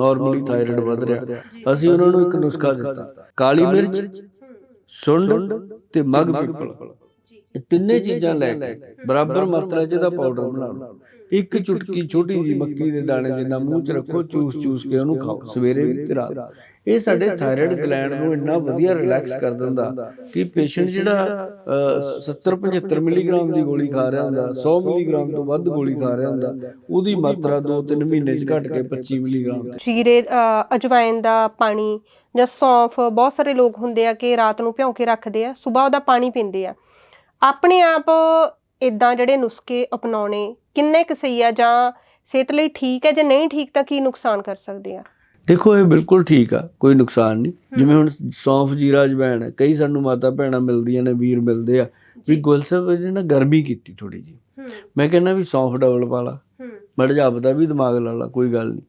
Normally thyroid ਵੱਧ ਰਿਹਾ। ਅਸੀਂ ਉਹਨਾਂ ਨੂੰ ਇੱਕ ਨੁਸਖਾ ਦਿੱਤਾ। ਕਾਲੀ ਮਿਰਚ ਸੁੰਡ ਤੇ ਮਗ ਪਿੱਪਲ। ਇਹ ਤਿੰਨੇ ਚੀਜ਼ਾਂ ਲੈ ਕੇ ਬਰਾਬਰ ਮਾਤਰਾ 'ਚ ਇਹਦਾ ਪਾਊਡਰ ਬਣਾ ਲਓ। ਇੱਕ ਚੁਟਕੀ ਛੋਟੀ ਜੀ ਮੱਕੀ ਦੇ ਦਾਣੇ ਜਿੰਨਾ ਮੂੰਹ 'ਚ ਰੱਖੋ ਚੂਸ ਚੂਸ ਕੇ ਉਹਨੂੰ ਖਾਓ। ਸਵੇਰੇ ਵੀ ਤੇ ਰਾਤ। ਇਹ ਸਾਡੇ ਥਾਇਰਾਇਡ ਗਲੈਂਡ ਨੂੰ ਇੰਨਾ ਵਧੀਆ ਰਿਲੈਕਸ ਕਰ ਦਿੰਦਾ ਕਿ ਪੇਸ਼ੈਂਟ ਜਿਹੜਾ 70 75 ਮਿਲੀਗ੍ਰਾਮ ਦੀ ਗੋਲੀ ਖਾ ਰਿਹਾ ਹੁੰਦਾ 100 ਮਿਲੀਗ੍ਰਾਮ ਤੋਂ ਵੱਧ ਗੋਲੀ ਖਾ ਰਿਹਾ ਹੁੰਦਾ ਉਹਦੀ ਮਾਤਰਾ 2-3 ਮਹੀਨੇ 'ਚ ਘਟ ਕੇ 25 ਮਿਲੀਗ੍ਰਾਮ ਤੇ ਜੀਰੇ ਅਜਵਾਇਨ ਦਾ ਪਾਣੀ ਜਾਂ ਸੌਂਫ ਬਹੁਤ ਸਾਰੇ ਲੋਕ ਹੁੰਦੇ ਆ ਕਿ ਰਾਤ ਨੂੰ ਭਿਉਂ ਕੇ ਰੱਖਦੇ ਆ ਸਵੇਰ ਉਹਦਾ ਪਾਣੀ ਪੀਂਦੇ ਆ ਆਪਣੇ ਆਪ ਇਦਾਂ ਜਿਹੜੇ ਨੁਸਖੇ ਅਪਣਾਉਣੇ ਕਿੰਨੇ ਕੁ ਸਹੀ ਆ ਜਾਂ ਸਿਹਤ ਲਈ ਠੀਕ ਹੈ ਜੇ ਨਹੀਂ ਠੀਕ ਤਾਂ ਕੀ ਨੁਕਸਾਨ ਕਰ ਸਕਦੇ ਆ? ਦੇਖੋ ਇਹ ਬਿਲਕੁਲ ਠੀਕ ਆ ਕੋਈ ਨੁਕਸਾਨ ਨਹੀਂ। ਜਿਵੇਂ ਹੁਣ ਸੌਂਫ ਜੀਰਾ ਅਜਵਾਇਣ ਹੈ ਕਈ ਸਾਨੂੰ ਮਾਤਾ ਭੈਣਾਂ ਮਿਲਦੀਆਂ ਨੇ ਵੀਰ ਮਿਲਦੇ ਆ। ਵੀ ਗੁਲ ਸਾਹਿਬ ਇਹਨੇ ਨਾ ਗਰਮੀ ਕੀਤੀ ਥੋੜੀ ਜੀ ਮੈਂ ਕਹਿੰਦਾ ਵੀ ਸੌਂਫ ਡਬਲ ਪਾ ਲਾ। ਮੜ ਜਾਪਦਾ ਵੀ ਦਿਮਾਗ ਲਾ ਲਾ ਕੋਈ ਗੱਲ ਨਹੀਂ।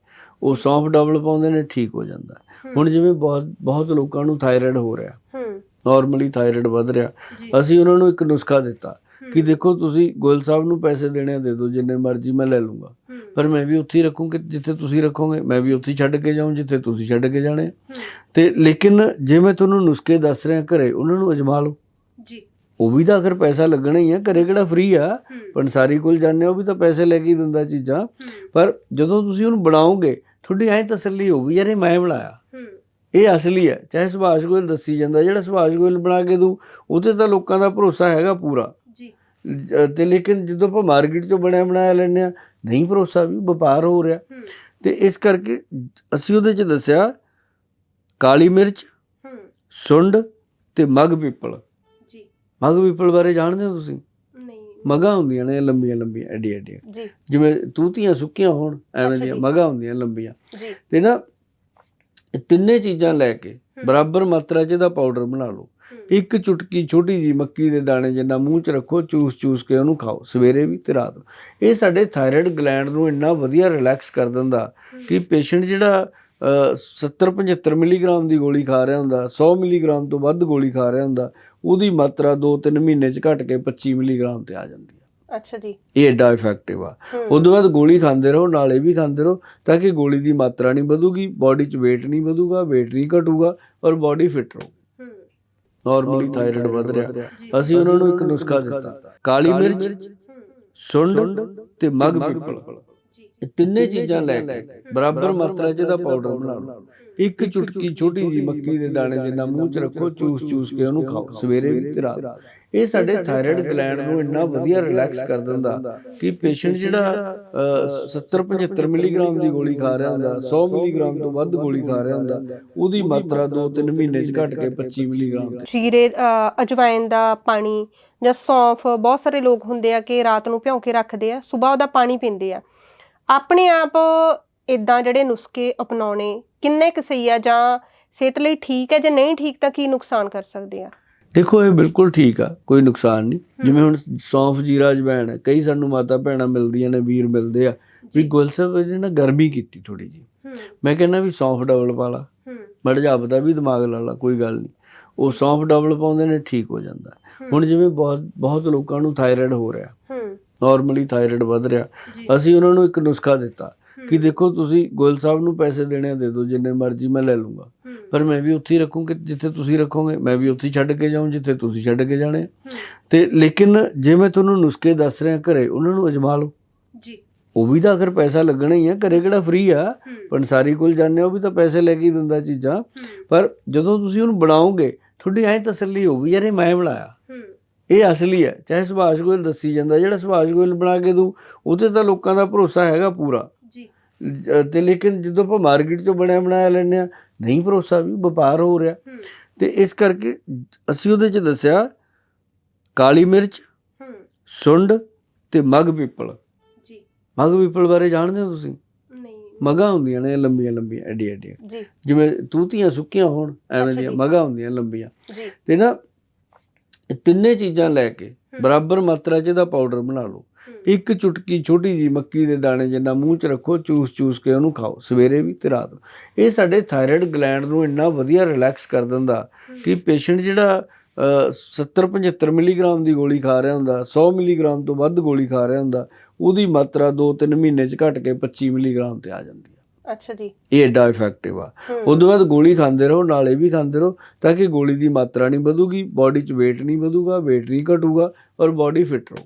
ਉਹ ਸੌਂਫ ਡਬਲ ਪਾਉਂਦੇ ਨੇ ਠੀਕ ਹੋ ਜਾਂਦਾ। ਹੁਣ ਜਿਵੇਂ ਬਹੁਤ ਬਹੁਤ ਲੋਕਾਂ ਨੂੰ ਥਾਇਰਾਇਡ ਹੋ ਰਿਹਾ। ਹੂੰ। ਨਾਰਮਲੀ ਥਾਇਰਾਇਡ ਵੱਧ ਰਿਹਾ। ਅਸੀਂ ਉਹਨਾਂ ਨੂੰ ਇੱਕ ਨੁਸਖਾ ਦਿੱਤਾ ਕਿ ਦੇਖੋ ਤੁਸੀਂ ਗੋਲ ਸਾਹਿਬ ਨੂੰ ਪੈਸੇ ਦੇਣੇ ਦੇ ਦਿਓ ਜਿੰਨੇ ਮਰਜ਼ੀ ਮੈਂ ਲੈ ਲੂੰਗਾ। ਪਰ ਮੈਂ ਵੀ ਉੱਥੇ ਰੱਖੂੰ ਕਿ ਜਿੱਥੇ ਤੁਸੀਂ ਰੱਖੋਗੇ ਮੈਂ ਵੀ ਉੱਥੇ ਛੱਡ ਕੇ ਜਾਊਂ ਜਿੱਥੇ ਤੁਸੀਂ ਛੱਡ ਕੇ ਜਾਣੇ ਤੇ ਲੇਕਿਨ ਜੇ ਮੈਂ ਤੁਹਾਨੂੰ ਨੁਸਖੇ ਦੱਸ ਰਿਹਾ ਘਰੇ ਉਹਨਾਂ ਨੂੰ ਅਜਮਾ ਲਓ। ਜੀ। ਉਹ ਵੀ ਤਾਂ ਅਗਰ ਪੈਸਾ ਲੱਗਣਾ ਹੀ ਆ ਘਰੇ ਕਿਹੜਾ ਫ੍ਰੀ ਆ? ਪੰਸਾਰੀ ਕੋਲ ਜਾਂਦੇ ਉਹ ਵੀ ਤਾਂ ਪੈਸੇ ਲੈ ਕੇ ਹੀ ਦਿੰਦਾ ਚੀਜ਼ਾਂ। ਪਰ ਜਦੋਂ ਤੁਸੀਂ ਉਹਨੂੰ ਬਣਾਓਗੇ ਤੁਹਾਡੀ ਐਂ ਤਸੱਲੀ ਹੋਊਗੀ ਯਾਰ ਇਹ ਮੈਂ ਬਣਾਇਆ। ਇਹ ਅਸਲੀ ਹੈ ਚਾਹੇ ਸੁਭਾਸ਼ ਗੋਇਲ ਦੱਸੀ ਜਾਂਦਾ ਜਿਹੜਾ ਸੁਭਾਸ਼ ਗੋਇਲ ਬਣਾ ਕੇ ਦੂ ਉਹਤੇ ਤਾਂ ਲੋਕਾਂ ਦਾ ਭਰੋਸਾ ਹੈਗਾ ਪੂਰਾ। ਜੀ। ਤੇ ਲੇਕਿਨ ਜਦੋਂ ਆਪਾਂ ਮਾਰਕੀਟ ਚੋਂ ਬਣਿਆ ਬਣਾਇਆ ਲੈਂਦੇ ਆ ਨਹੀਂ ਭਰੋਸਾ ਵੀ ਵਪਾਰ ਹੋ ਰਿਹਾ। ਤੇ ਇਸ ਕਰਕੇ ਅਸੀਂ ਉਹਦੇ ਚ ਦੱਸਿਆ ਕਾਲੀ ਮਿਰਚ ਸੁੰਡ ਤੇ ਮਗ ਪਿੱਪਲ। ਜੀ। ਮਗ ਪਿੱਪਲ ਬਾਰੇ ਜਾਣਦੇ ਹੋ ਤੁਸੀਂ? ਮਗਾਂ ਹੁੰਦੀਆਂ ਨੇ ਲੰਬੀਆਂ ਲੰਬੀਆਂ ਐਡੀ ਐਡੀਆਂ। ਜੀ। ਜਿਵੇਂ ਤੂਤੀਆਂ ਸੁੱਕੀਆਂ ਹੋਣ ਐਵੇਂ ਦੀਆਂ। ਮਗਾਂ ਹੁੰਦੀਆਂ ਲੰਬੀਆਂ। ਜੀ। ਤੇ ਨਾ ਇਹ ਤਿੰਨੇ ਚੀਜ਼ਾਂ ਲੈ ਕੇ ਬਰਾਬਰ ਮਾਤਰਾ 'ਚ ਇਹਦਾ ਪਾਊਡਰ ਬਣਾ ਲਓ। ਇੱਕ ਚੁਟਕੀ ਛੋਟੀ ਜੀ ਮੱਕੀ ਦੇ ਦਾਣੇ ਜਿੰਨਾ ਮੂੰਹ 'ਚ ਰੱਖੋ ਚੂਸ ਚੂਸ ਕੇ ਉਹਨੂੰ ਖਾਓ ਸਵੇਰੇ ਵੀ ਤੇ ਰਾਤ ਨੂੰ। ਇਹ ਸਾਡੇ ਥਾਇਰਾਇਡ ਗਲੈਂਡ ਨੂੰ ਇੰਨਾ ਵਧੀਆ ਰਿਲੈਕਸ ਕਰ ਦਿੰਦਾ ਕਿ ਪੇਸ਼ੈਂਟ ਜਿਹੜਾ 70 75 ਮਿਲੀਗ੍ਰਾਮ ਦੀ ਗੋਲੀ ਖਾ ਰਿਹਾ ਹੁੰਦਾ 100 ਮਿਲੀਗ੍ਰਾਮ ਤੋਂ ਵੱਧ ਗੋਲੀ ਖਾ ਰਿਹਾ ਹੁੰਦਾ ਉਹਦੀ ਮਾਤਰਾ 2-3 ਮਹੀਨੇ 'ਚ ਘਟ ਕੇ 25 ਮਿਲੀਗ੍ਰਾਮ ਤੇ ਆ ਜਾਂਦੀ ਹੈ। ਅੱਛਾ ਜੀ। ਇਹ ਐਡਾ ਇਫੈਕਟਿਵ ਆ। ਉਦੋਂ ਬਾਅਦ ਗੋਲੀ ਖਾਂਦੇ ਰਹੋ ਨਾਲੇ ਵੀ ਖਾਂਦੇ ਰਹੋ ਤਾਂ ਕਿ ਗੋਲੀ ਦੀ ਮਾਤਰਾ ਨਹੀਂ ਵਧੂਗੀ ਬਾਡੀ 'ਚ weight ਨਹੀਂ ਵਧੂਗਾ weight ਨਹੀਂ ਘਟੂਗਾ ਔਰ ਬਾਡੀ ਫਿਟ ਰਹੂ। ਨਾਰਮਲੀ ਥਾਇਰਾਇਡ ਵੱਧ ਰਿਹਾ। ਅਸੀਂ ਉਹਨਾਂ ਨੂੰ ਇੱਕ ਨੁਸਖਾ ਦਿੱਤਾ। ਕਾਲੀ ਮਿਰਚ ਸੁੰਡ ਤੇ ਮਗ ਪਿੱਪਲ। ਇਹ ਤਿੰਨੇ ਚੀਜ਼ਾਂ ਲੈ ਕੇ ਬਰਾਬਰ ਮਾਤਰਾ 'ਚ ਇਹਦਾ ਪਾਊਡਰ ਬਣਾ ਲਓ। ਇੱਕ ਚੁਟਕੀ ਛੋਟੀ ਜੀ ਮੱਕੀ ਦੇ ਦਾਣੇ ਜਿੰਨਾ ਮੂੰਹ 'ਚ ਰੱਖੋ ਚੂਸ ਚੂਸ ਕੇ ਉਹਨੂੰ ਖਾਓ। ਸਵੇਰੇ ਵੀ ਤੇ ਰਾਤ। ਇਹ ਸਾਡੇ ਥਾਇਰਾਇਡ ਗਲੈਂਡ ਨੂੰ ਇੰਨਾ ਵਧੀਆ ਰਿਲੈਕਸ ਕਰ ਦਿੰਦਾ ਕਿ ਪੇਸ਼ੈਂਟ ਜਿਹੜਾ 70 75 ਮਿਲੀਗ੍ਰਾਮ ਦੀ ਗੋਲੀ ਖਾ ਰਿਹਾ ਹੁੰਦਾ 100 ਮਿਲੀਗ੍ਰਾਮ ਤੋਂ ਵੱਧ ਗੋਲੀ ਖਾ ਰਿਹਾ ਹੁੰਦਾ ਉਹਦੀ ਮਾਤਰਾ 2-3 ਮਹੀਨੇ 'ਚ ਘਟ ਕੇ 25 ਮਿਲੀਗ੍ਰਾਮ। ਤੇ ਜੀਰੇ ਅਜਵਾਇਨ ਦਾ ਪਾਣੀ ਜਾਂ ਸੌਂਫ ਬਹੁਤ ਸਾਰੇ ਲੋਕ ਹੁੰਦੇ ਆ ਕਿ ਰਾਤ ਨੂੰ ਭਿਉਂ ਕੇ ਰੱਖਦੇ ਆ ਸਵੇਰ ਉਹਦਾ ਪਾਣੀ ਪੀਂਦੇ ਆ ਆਪਣੇ ਆਪ ਇਦਾਂ ਜਿਹੜੇ ਨੁਸਖੇ ਅਪਣਾਉਣੇ ਕਿੰਨੇ ਕੁ ਸਹੀ ਆ ਜਾਂ ਸਿਹਤ ਲਈ ਠੀਕ ਹੈ ਜੇ ਨਹੀਂ ਠੀਕ ਤਾਂ ਕੀ ਨੁਕਸਾਨ ਕਰ ਸਕਦੇ ਆ? ਦੇਖੋ ਇਹ ਬਿਲਕੁਲ ਠੀਕ ਆ ਕੋਈ ਨੁਕਸਾਨ ਨਹੀਂ। ਜਿਵੇਂ ਹੁਣ ਸੌਂਫ ਜੀਰਾ ਅਜਵਾਇਣ ਹੈ ਕਈ ਸਾਨੂੰ ਮਾਤਾ ਭੈਣਾਂ ਮਿਲਦੀਆਂ ਨੇ ਵੀਰ ਮਿਲਦੇ ਆ। ਵੀ ਗੁਲ ਸਾਹਿਬ ਇਹਨੇ ਨਾ ਗਰਮੀ ਕੀਤੀ ਥੋੜੀ ਜੀ ਮੈਂ ਕਹਿੰਦਾ ਵੀ ਸੌਂਫ ਡਬਲ ਪਾ ਲਾ। ਮੜ ਜਾਪਦਾ ਵੀ ਦਿਮਾਗ ਲਾ ਲਾ ਕੋਈ ਗੱਲ ਨਹੀਂ। ਉਹ ਸੌਂਫ ਡਬਲ ਪਾਉਂਦੇ ਨੇ ਠੀਕ ਹੋ ਜਾਂਦਾ। ਹੁਣ ਜਿਵੇਂ ਬਹੁਤ ਬਹੁਤ ਲੋਕਾਂ ਨੂੰ ਥਾਇਰਾਇਡ ਹੋ ਰਿਹਾ। ਨਾਰਮਲੀ ਥਾਇਰਾਇਡ ਵੱਧ ਰਿਹਾ। ਅਸੀਂ ਉਹਨਾਂ ਨੂੰ ਇੱਕ ਨੁਸਖਾ ਦਿੱਤਾ ਕਿ ਦੇਖੋ ਤੁਸੀਂ ਗੋਲ ਸਾਹਿਬ ਨੂੰ ਪੈਸੇ ਦੇਣੇ ਦੇ ਦਿਓ ਜਿੰਨੇ ਮਰਜ਼ੀ ਮੈਂ ਲੈ ਲੂੰਗਾ। ਪਰ ਮੈਂ ਵੀ ਉੱਥੇ ਰੱਖੂੰ ਕਿ ਜਿੱਥੇ ਤੁਸੀਂ ਰੱਖੋਗੇ ਮੈਂ ਵੀ ਉੱਥੇ ਛੱਡ ਕੇ ਜਾਊਂ ਜਿੱਥੇ ਤੁਸੀਂ ਛੱਡ ਕੇ ਜਾਣੇ ਤੇ ਲੇਕਿਨ ਜੇ ਮੈਂ ਤੁਹਾਨੂੰ ਨੁਸਖੇ ਦੱਸ ਰਿਹਾ ਘਰੇ ਉਹਨਾਂ ਨੂੰ ਅਜਮਾ ਲਓ। ਜੀ। ਉਹ ਵੀ ਤਾਂ ਅਗਰ ਪੈਸਾ ਲੱਗਣਾ ਹੀ ਆ ਘਰੇ ਕਿਹੜਾ ਫ੍ਰੀ ਆ। ਪੰਸਾਰੀ ਕੋਲ ਜਾਂਦੇ ਹੋ ਉਹ ਵੀ ਤਾਂ ਪੈਸੇ ਲੈ ਕੇ ਦਿੰਦਾ ਚੀਜ਼ਾਂ। ਪਰ ਜਦੋਂ ਤੁਸੀਂ ਉਹਨੂੰ ਬਣਾਓਗੇ ਤੁਹਾਡੀ ਐਂ ਤਸੱਲੀ ਹੋਊਗੀ ਯਾਰ ਇਹ ਮੈਂ ਬਣਾਇਆ। ਇਹ ਅਸਲੀ ਹੈ ਚਾਹੇ ਸੁਭਾਸ਼ ਗੋਇਲ ਦੱਸੀ ਜਾਂਦਾ ਜਿਹੜਾ ਸੁਭਾਸ਼ ਗੋਇਲ ਬਣਾ ਕੇ ਦੂ ਉਹਤੇ ਤਾਂ ਲੋਕਾਂ ਦਾ ਭਰੋਸਾ ਹੈਗਾ ਪੂਰਾ। ਜੀ। ਤੇ ਲੇਕਿਨ ਜਦੋਂ ਆਪਾਂ ਮਾਰਕੀਟ ਚੋਂ ਬਣਿਆ ਬਣਾਇਆ ਲੈਂਦੇ ਆ ਨਹੀਂ ਭਰੋਸਾ ਵੀ ਵਪਾਰ ਹੋ ਰਿਹਾ। ਤੇ ਇਸ ਕਰਕੇ ਅਸੀਂ ਉਹਦੇ ਚ ਦੱਸਿਆ ਕਾਲੀ ਮਿਰਚ ਹੂੰ। ਸੁੰਡ ਤੇ ਮਗ ਪਿੱਪਲ। ਜੀ। ਮਗ ਪਿੱਪਲ ਬਾਰੇ ਜਾਣਦੇ ਹੋ ਤੁਸੀਂ? ਨਹੀਂ। ਮਗਾਂ ਹੁੰਦੀਆਂ ਨੇ ਲੰਬੀਆਂ ਲੰਬੀਆਂ ਐਡੀ ਐਡੀਆਂ। ਜੀ। ਜਿਵੇਂ ਤੂਤੀਆਂ ਸੁੱਕੀਆਂ ਹੋਣ ਐਵੇਂ ਦੀਆਂ। ਮਗਾਂ ਹੁੰਦੀਆਂ ਲੰਬੀਆਂ। ਜੀ। ਤੇ ਨਾ ਇਹ ਤਿੰਨੇ ਚੀਜ਼ਾਂ ਲੈ ਕੇ ਬਰਾਬਰ ਮਾਤਰਾ 'ਚ ਇਹਦਾ ਪਾਊਡਰ ਬਣਾ ਲਓ। ਇੱਕ ਚੁਟਕੀ ਛੋਟੀ ਜੀ ਮੱਕੀ ਦੇ ਦਾਣੇ ਜਿੰਨਾ ਮੂੰਹ 'ਚ ਰੱਖੋ ਚੂਸ ਚੂਸ ਕੇ ਉਹਨੂੰ ਖਾਓ ਸਵੇਰੇ ਵੀ ਤੇ ਰਾਤ ਨੂੰ। ਇਹ ਸਾਡੇ ਥਾਇਰਾਇਡ ਗਲੈਂਡ ਨੂੰ ਇੰਨਾ ਵਧੀਆ ਰਿਲੈਕਸ ਕਰ ਦਿੰਦਾ ਕਿ ਪੇਸ਼ੈਂਟ ਜਿਹੜਾ 70 75 ਮਿਲੀਗ੍ਰਾਮ ਦੀ ਗੋਲੀ ਖਾ ਰਿਹਾ ਹੁੰਦਾ 100 ਮਿਲੀਗ੍ਰਾਮ ਤੋਂ ਵੱਧ ਗੋਲੀ ਖਾ ਰਿਹਾ ਹੁੰਦਾ ਉਹਦੀ ਮਾਤਰਾ 2-3 ਮਹੀਨੇ 'ਚ ਘਟ ਕੇ 25 ਮਿਲੀਗ੍ਰਾਮ ਤੇ ਆ ਜਾਂਦੀ ਹੈ। ਅੱਛਾ ਜੀ। ਇਹ ਐਡਾ ਇਫੈਕਟਿਵ ਆ। ਉਦੋਂ ਬਾਅਦ ਗੋਲੀ ਖਾਂਦੇ ਰਹੋ ਨਾਲੇ ਵੀ ਖਾਂਦੇ ਰਹੋ ਤਾਂ ਕਿ ਗੋਲੀ ਦੀ ਮਾਤਰਾ ਨਹੀਂ ਵਧੂਗੀ ਬਾਡੀ 'ਚ weight ਨਹੀਂ ਵਧੂਗਾ weight ਨਹੀਂ ਘਟੂਗਾ ਔਰ ਬਾਡੀ ਫਿਟ ਰਹੂ।